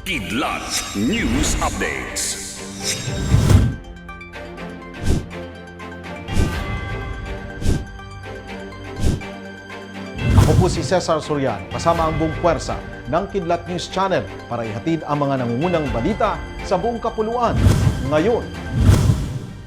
Kidlat News Updates. Ako po si Cesar Soriano, kasama ang buong puwersa ng Kidlat News Channel para ihatid ang mga nangungunang balita sa buong kapuluan. Ngayon,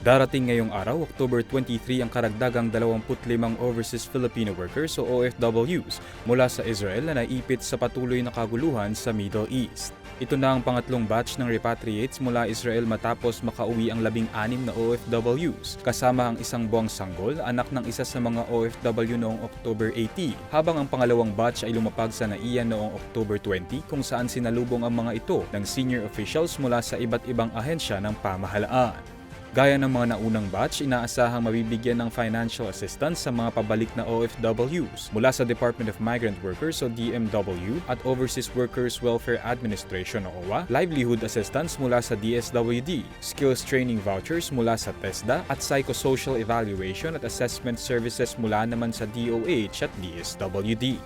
Darating ngayong araw, October 23, ang karagdagang 25 overseas Filipino workers o OFWs mula sa Israel na naipit sa patuloy na kaguluhan sa Middle East. Ito na ang pangatlong batch ng repatriates mula Israel matapos makauwi ang labing-anim na OFWs, kasama ang isang buwang sanggol, anak ng isa sa mga OFW noong October 18, habang ang pangalawang batch ay lumapag sa NAIA noong October 20 kung saan sinalubong ang mga ito ng senior officials mula sa iba't ibang ahensya ng pamahalaan. Gaya ng mga naunang batch, inaasahang mabibigyan ng financial assistance sa mga pabalik na OFWs mula sa Department of Migrant Workers o DMW at Overseas Workers Welfare Administration o OWA, livelihood assistance mula sa DSWD, skills training vouchers mula sa TESDA at psychosocial evaluation at assessment services mula naman sa DOH at DSWD.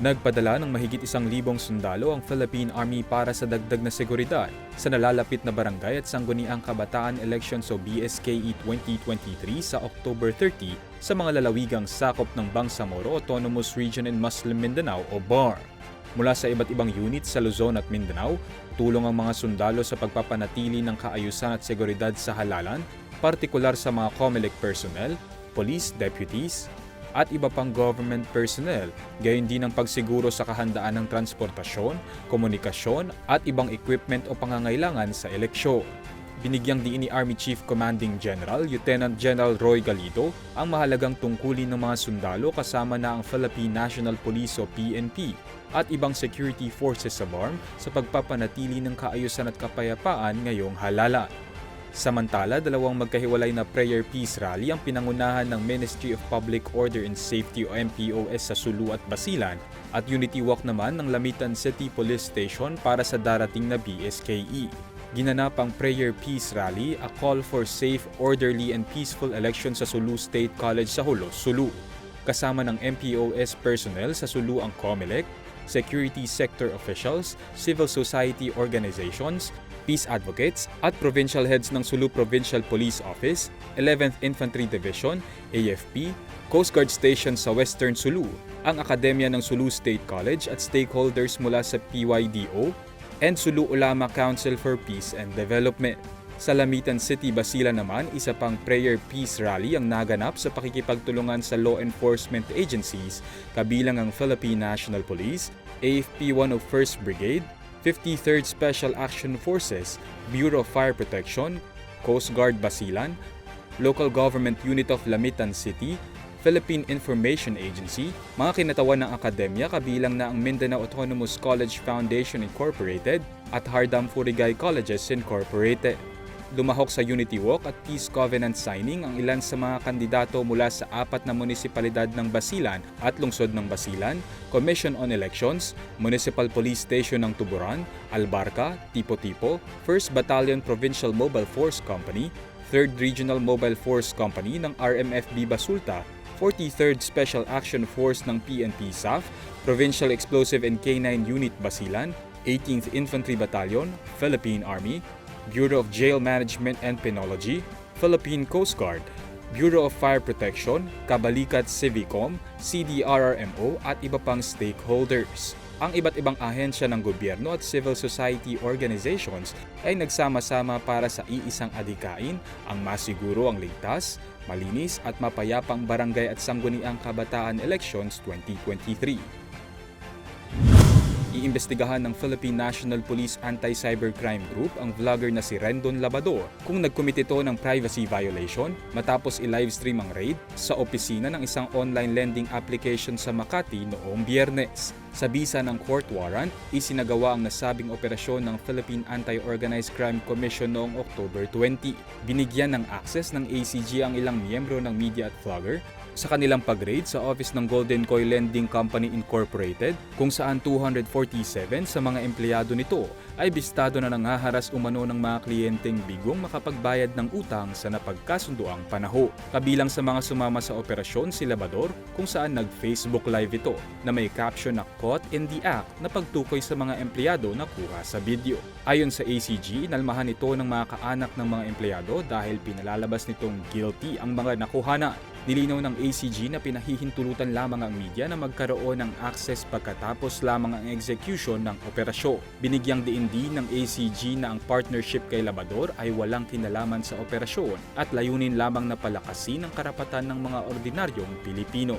Nagpadala ng mahigit isang libong sundalo ang Philippine Army para sa dagdag na seguridad sa nalalapit na barangay at sangguniang kabataan elections o BSKE 2023 sa October 30 sa mga lalawigang sakop ng Bangsamoro Autonomous Region in Muslim Mindanao o BAR. Mula sa iba't ibang unit sa Luzon at Mindanao, tulong ang mga sundalo sa pagpapanatili ng kaayusan at seguridad sa halalan, partikular sa mga COMELEC personnel, police deputies, at iba pang government personnel, gayon din ang pagsiguro sa kahandaan ng transportasyon, komunikasyon at ibang equipment o pangangailangan sa eleksyon. Binigyang diin ni Army Chief Commanding General Lieutenant General Roy Galido ang mahalagang tungkulin ng mga sundalo kasama na ang Philippine National Police o PNP at ibang security forces sa BARM sa pagpapanatili ng kaayusan at kapayapaan ngayong halalan. Samantala, dalawang magkahiwalay na prayer peace rally ang pinangunahan ng Ministry of Public Order and Safety o MPOS sa Sulu at Basilan at Unity Walk naman ng Lamitan City Police Station para sa darating na BSKE. Ginanap ang Prayer Peace Rally, a call for safe, orderly and peaceful election sa Sulu State College sa Hulos, Sulu. Kasama ng MPOS personnel sa Sulu ang COMELEC, security sector officials, civil society organizations, peace advocates at provincial heads ng Sulu Provincial Police Office, 11th Infantry Division, AFP, Coast Guard Station sa Western Sulu, ang Akademya ng Sulu State College at stakeholders mula sa PYDO, and Sulu Ulama Council for Peace and Development. Sa Lamitan City, Basilan naman, isa pang prayer peace rally ang naganap sa pakikipagtulungan sa law enforcement agencies kabilang ang Philippine National Police, AFP 101st Brigade, 53rd Special Action Forces, Bureau of Fire Protection, Coast Guard Basilan, Local Government Unit of Lamitan City, Philippine Information Agency, mga kinatawan ng akademya kabilang na ang Mindanao Autonomous College Foundation Incorporated at Hardam Furigay Colleges Incorporated. Lumahok sa Unity Walk at Peace Covenant signing ang ilan sa mga kandidato mula sa apat na munisipalidad ng Basilan at lungsod ng Basilan, Commission on Elections, Municipal Police Station ng Tuburan, Albarca, Tipo-Tipo, 1st Battalion Provincial Mobile Force Company, 3rd Regional Mobile Force Company ng RMFB Basulta, 43rd Special Action Force ng PNP SAF, Provincial Explosive and K-9 Unit Basilan, 18th Infantry Battalion, Philippine Army, Bureau of Jail Management and Penology, Philippine Coast Guard, Bureau of Fire Protection, Kabalikat Civicom, CDRRMO at iba pang stakeholders. Ang iba't ibang ahensya ng gobyerno at civil society organizations ay nagsama-sama para sa iisang adikain ang masiguro ang ligtas, malinis at mapayapang barangay at sangguniang kabataan elections 2023. Iimbestigahan ng Philippine National Police Anti-Cybercrime Group ang vlogger na si Rendon Labador kung nagkumit ito ng privacy violation matapos i-livestream ang raid sa opisina ng isang online lending application sa Makati noong biyernes. Sa bisa ng court warrant, isinagawa ang nasabing operasyon ng Philippine Anti-Organized Crime Commission noong October 20. Binigyan ng access ng ACG ang ilang miyembro ng media at vlogger sa kanilang pag-raid sa office ng Golden Koi Lending Company Incorporated kung saan 247 sa mga empleyado nito ay bistado na nangaharas umano ng mga kliyenteng bigong makapagbayad ng utang sa napagkasunduang panaho. Kabilang sa mga sumama sa operasyon si Labador kung saan nag-Facebook Live ito na may caption na Caught in the Act na pagtukoy sa mga empleyado na kuha sa video. Ayon sa ACG, inalmahan ito ng mga kaanak ng mga empleyado dahil pinalalabas nitong guilty ang mga nakuhanan. Nilinaw ng ACG na pinahihintulutan lamang ang media na magkaroon ng access pagkatapos lamang ang execution ng operasyon. Binigyang diin din ng ACG na ang partnership kay Labador ay walang kinalaman sa operasyon at layunin lamang na palakasin ang karapatan ng mga ordinaryong Pilipino.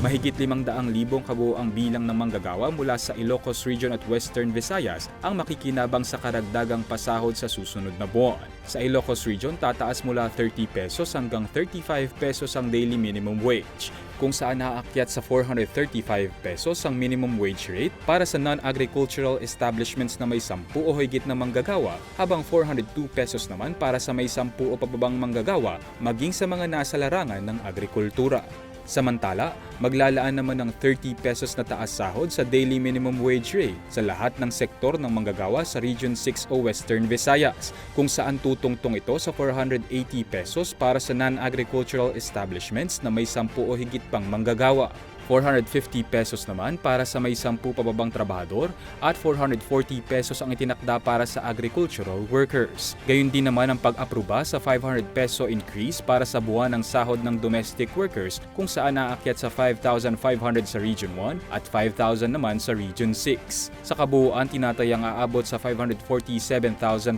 Mahigit 500,000 kabuo ang bilang ng manggagawa mula sa Ilocos Region at Western Visayas ang makikinabang sa karagdagang pasahod sa susunod na buwan. Sa Ilocos Region, tataas mula 30 pesos hanggang 35 pesos ang daily minimum wage, kung saan naaakyat sa 435 pesos ang minimum wage rate para sa non-agricultural establishments na may 10 o higit na manggagawa, habang 402 pesos naman para sa may 10 o pababang manggagawa, maging sa mga nasa larangan ng agrikultura. Samantala, maglalaan naman ng 30 pesos na taas sahod sa daily minimum wage rate sa lahat ng sektor ng manggagawa sa Region 6 o Western Visayas, kung saan tutungtong ito sa 480 pesos para sa non-agricultural establishments na may 10 o higit pang manggagawa. 450 pesos naman para sa may 10 pababang trabahador at 440 pesos ang itinakda para sa agricultural workers. Gayun din naman ang pag-aproba sa 500 peso increase para sa buwan ng sahod ng domestic workers kung saan naakyat sa 5,500 sa Region 1 at 5,000 naman sa Region 6. Sa kabuuan, tinatayang aabot sa 547,503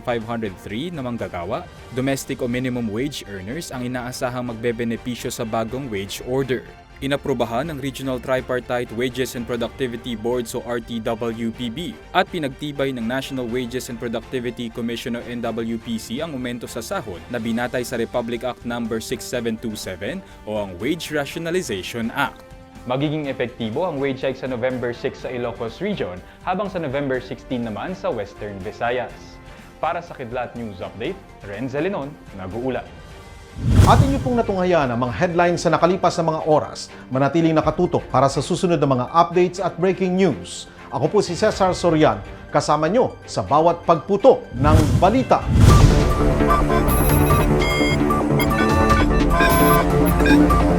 na manggagawa, domestic o minimum wage earners ang inaasahang magbebenepisyo sa bagong wage order. Inaprubahan ng Regional Tripartite Wages and Productivity Board o RTWPB at pinagtibay ng National Wages and Productivity Commission o NWPC ang aumento sa sahod na binatay sa Republic Act No. 6727 o ang Wage Rationalization Act. Magiging epektibo ang wage hike sa November 6 sa Ilocos Region habang sa November 16 naman sa Western Visayas. Para sa Kidlat News Update, Renz Elinon, nag-uulat. Atin niyo pong natunghaya ang mga headlines sa nakalipas na mga oras, manatiling nakatutok para sa susunod na mga updates at breaking news. Ako po si Cesar Sorian, kasama nyo sa bawat pagputo ng balita. Thank you.